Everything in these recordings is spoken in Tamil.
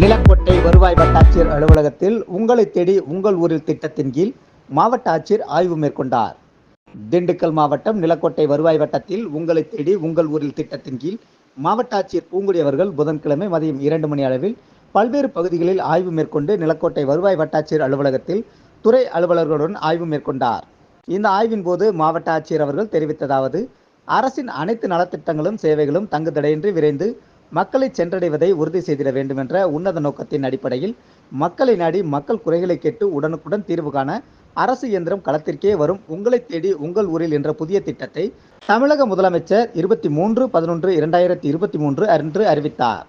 நிலக்கோட்டை வருவாய் வட்டாட்சியர் அலுவலகத்தில் உங்களை தேடி உங்கள் ஊரில் திட்டத்தின் கீழ் மாவட்ட ஆட்சியர் ஆய்வு மேற்கொண்டார். திண்டுக்கல் மாவட்டம் நிலக்கோட்டை வருவாய் வட்டத்தில் உங்களை தேடி உங்கள் ஊரில் திட்டத்தின் கீழ் மாவட்ட ஆட்சியர் பூங்குடி அவர்கள் புதன்கிழமை மதியம் இரண்டு மணி அளவில் பல்வேறு பகுதிகளில் ஆய்வு மேற்கொண்டு நிலக்கோட்டை வருவாய் வட்டாட்சியர் அலுவலகத்தில் துறை அலுவலர்களுடன் ஆய்வு மேற்கொண்டார். இந்த ஆய்வின் போது மாவட்ட ஆட்சியர் அவர்கள் தெரிவித்ததாவது அரசின் அனைத்து நலத்திட்டங்களும் சேவைகளும் தங்குதடையின்றி விரைந்து மக்களை சென்றடைவதை உறுதி செய்திட வேண்டும் என்ற உன்னத நோக்கத்தின் அடிப்படையில் மக்களை நாடி மக்கள் குறைகளை கேட்டு உடனுக்குடன் தீர்வு காண அரசு இயந்திரம் களத்திற்கே வரும் உங்களை தேடி உங்கள் ஊரில் என்ற புதிய திட்டத்தை தமிழக முதலமைச்சர் இருபத்தி மூன்று பதினொன்று இரண்டாயிரத்தி இருபத்தி மூன்று அன்று அறிவித்தார்.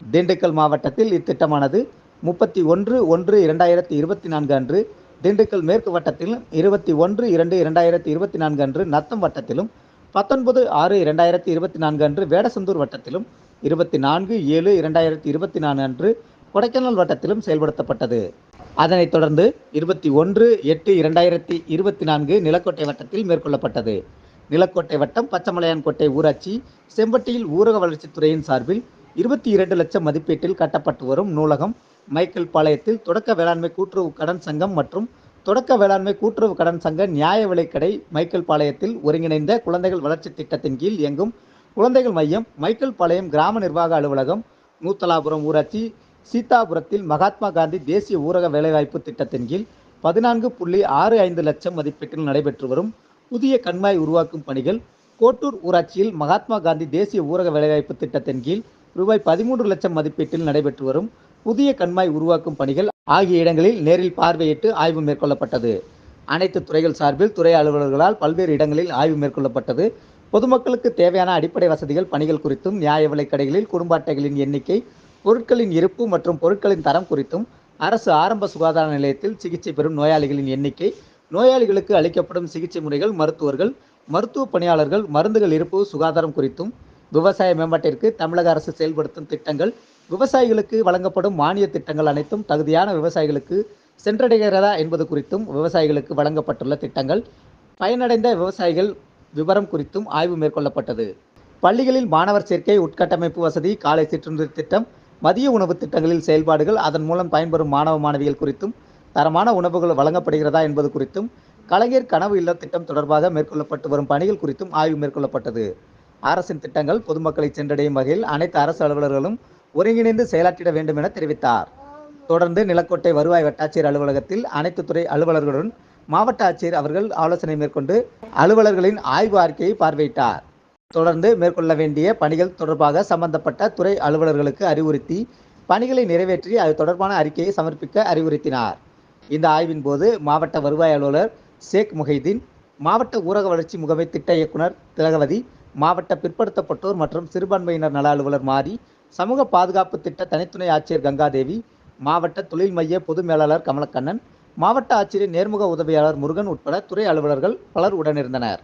திண்டுக்கல் மாவட்டத்தில் இத்திட்டமானது முப்பத்தி ஒன்று ஒன்று இரண்டாயிரத்தி இருபத்தி நான்கு அன்று திண்டுக்கல் மேற்கு வட்டத்திலும் இருபத்தி ஒன்று இரண்டு இரண்டாயிரத்தி இருபத்தி நான்கு அன்று நத்தம் வட்டத்திலும் பத்தொன்பது ஆறு இரண்டாயிரத்தி இருபத்தி நான்கு அன்று வேடசந்தூர் வட்டத்திலும் இருபத்தி நான்கு ஏழு இரண்டாயிரத்தி இருபத்தி நான்கு அன்று கொடைக்கானல் வட்டத்திலும் செயல்படுத்தப்பட்டது. அதனைத் தொடர்ந்து இருபத்தி ஒன்று எட்டு இரண்டாயிரத்தி இருபத்தி நான்கு நிலக்கோட்டை வட்டத்தில் மேற்கொள்ளப்பட்டது. நிலக்கோட்டை வட்டம் பச்சமலையான்கோட்டை ஊராட்சி செம்பட்டியில் ஊரக வளர்ச்சித்துறையின் சார்பில் இருபத்தி இரண்டு லட்சம் மதிப்பீட்டில் கட்டப்பட்டு வரும் நூலகம் மைக்கேல் பாளையத்தில் தொடக்க வேளாண்மை கூட்டுறவு கடன் சங்கம் மற்றும் தொடக்க வேளாண்மை கூட்டுறவு கடன் சங்க நியாய விலைக்கடை மைக்கேல் பாளையத்தில் ஒருங்கிணைந்த குழந்தைகள் வளர்ச்சி திட்டத்தின் கீழ் இயங்கும் குழந்தைகள் மையம் மைக்கேல் பாளையம் கிராம நிர்வாக அலுவலகம் நூத்தலாபுரம் ஊராட்சி சீதாபுரத்தில் மகாத்மா காந்தி தேசிய ஊரக வேலைவாய்ப்பு திட்டத்தின் கீழ் பதினான்கு புள்ளி ஆறு ஐந்து லட்சம் மதிப்பீட்டில் நடைபெற்று வரும் புதிய கண்மாய் உருவாக்கும் பணிகள் கோட்டூர் ஊராட்சியில் மகாத்மா காந்தி தேசிய ஊரக வேலைவாய்ப்பு திட்டத்தின் கீழ் ரூபாய் பதிமூன்று லட்சம் மதிப்பீட்டில் நடைபெற்று வரும் புதிய கண்மாய் உருவாக்கும் பணிகள் ஆகிய இடங்களில் நேரில் பார்வையிட்டு ஆய்வு மேற்கொள்ளப்பட்டது. அனைத்து துறைகள் சார்பில் துறை அலுவலர்களால் பல்வேறு இடங்களில் ஆய்வு மேற்கொள்ளப்பட்டது. பொதுமக்களுக்கு தேவையான அடிப்படை வசதிகள் பணிகள் குறித்தும் நியாய விலைக் கடைகளில் குடும்ப அட்டைகளின் எண்ணிக்கை பொருட்களின் இருப்பு மற்றும் பொருட்களின் தரம் குறித்தும் அரசு ஆரம்ப சுகாதார நிலையத்தில் சிகிச்சை பெறும் நோயாளிகளின் எண்ணிக்கை நோயாளிகளுக்கு அளிக்கப்படும் சிகிச்சை முறைகள் மருத்துவர்கள் மருத்துவ பணியாளர்கள் மருந்துகள் இருப்பு சுகாதாரம் குறித்தும் விவசாய மேம்பாட்டிற்கு தமிழக அரசு செயல்படுத்தும் திட்டங்கள் விவசாயிகளுக்கு வழங்கப்படும் மானிய திட்டங்கள் அனைத்தும் தகுதியான விவசாயிகளுக்கு சென்றடைகிறதா என்பது குறித்தும் விவசாயிகளுக்கு வழங்கப்பட்டுள்ள திட்டங்கள் பயனடைந்த விவசாயிகள் விவரம் குறித்தும் ஆய்வு மேற்கொள்ளப்பட்டது. பள்ளிகளில் மாணவர் சேர்க்கை உட்கட்டமைப்பு வசதி காலை சிற்றுந்து திட்டம் மதிய உணவு திட்டங்களில் செயல்பாடுகள் அதன் மூலம் பயன்பெறும் மாணவ மாணவிகள் குறித்தும் தரமான உணவுகள் வழங்கப்படுகிறதா என்பது குறித்தும் கலைஞர் கனவு இல்ல திட்டம் தொடர்பாக மேற்கொள்ளப்பட்டு வரும் பணிகள் குறித்தும் ஆய்வு மேற்கொள்ளப்பட்டது. அரசின் திட்டங்கள் பொதுமக்களை சென்றடையும் வகையில் அனைத்து அரசு அலுவலர்களும் ஒருங்கிணைந்து செயலாற்றிட வேண்டும் என தெரிவித்தார். தொடர்ந்து நிலக்கோட்டை வருவாய் வட்டாட்சியர் அலுவலகத்தில் அனைத்து துறை அலுவலர்களுடன் மாவட்ட ஆட்சியர் அவர்கள் ஆலோசனை மேற்கொண்டு அலுவலர்களின் ஆய்வு அறிக்கையை பார்வையிட்டார். தொடர்ந்து மேற்கொள்ள வேண்டிய பணிகள் தொடர்பாக சம்பந்தப்பட்ட துறை அலுவலர்களுக்கு அறிவுறுத்தி பணிகளை நிறைவேற்றி அது தொடர்பான அறிக்கையை சமர்ப்பிக்க அறிவுறுத்தினார். இந்த ஆய்வின் போது மாவட்ட வருவாய் அலுவலர் ஷேக் முஹைதீன் மாவட்ட ஊரக வளர்ச்சி முகமை திட்ட இயக்குனர் திலகவதி மாவட்ட பிற்படுத்தப்பட்டோர் மற்றும் சிறுபான்மையினர் நல அலுவலர் மாரி சமூக பாதுகாப்பு திட்ட தனித்துணை ஆட்சியர் கங்காதேவி மாவட்ட தொழில் மைய பொது மேலாளர் கமலக்கண்ணன் மாவட்ட ஆட்சியரின் நேர்முக உதவியாளர் முருகன் உட்பட துறை அலுவலர்கள் பலர் உடனிருந்தனர்.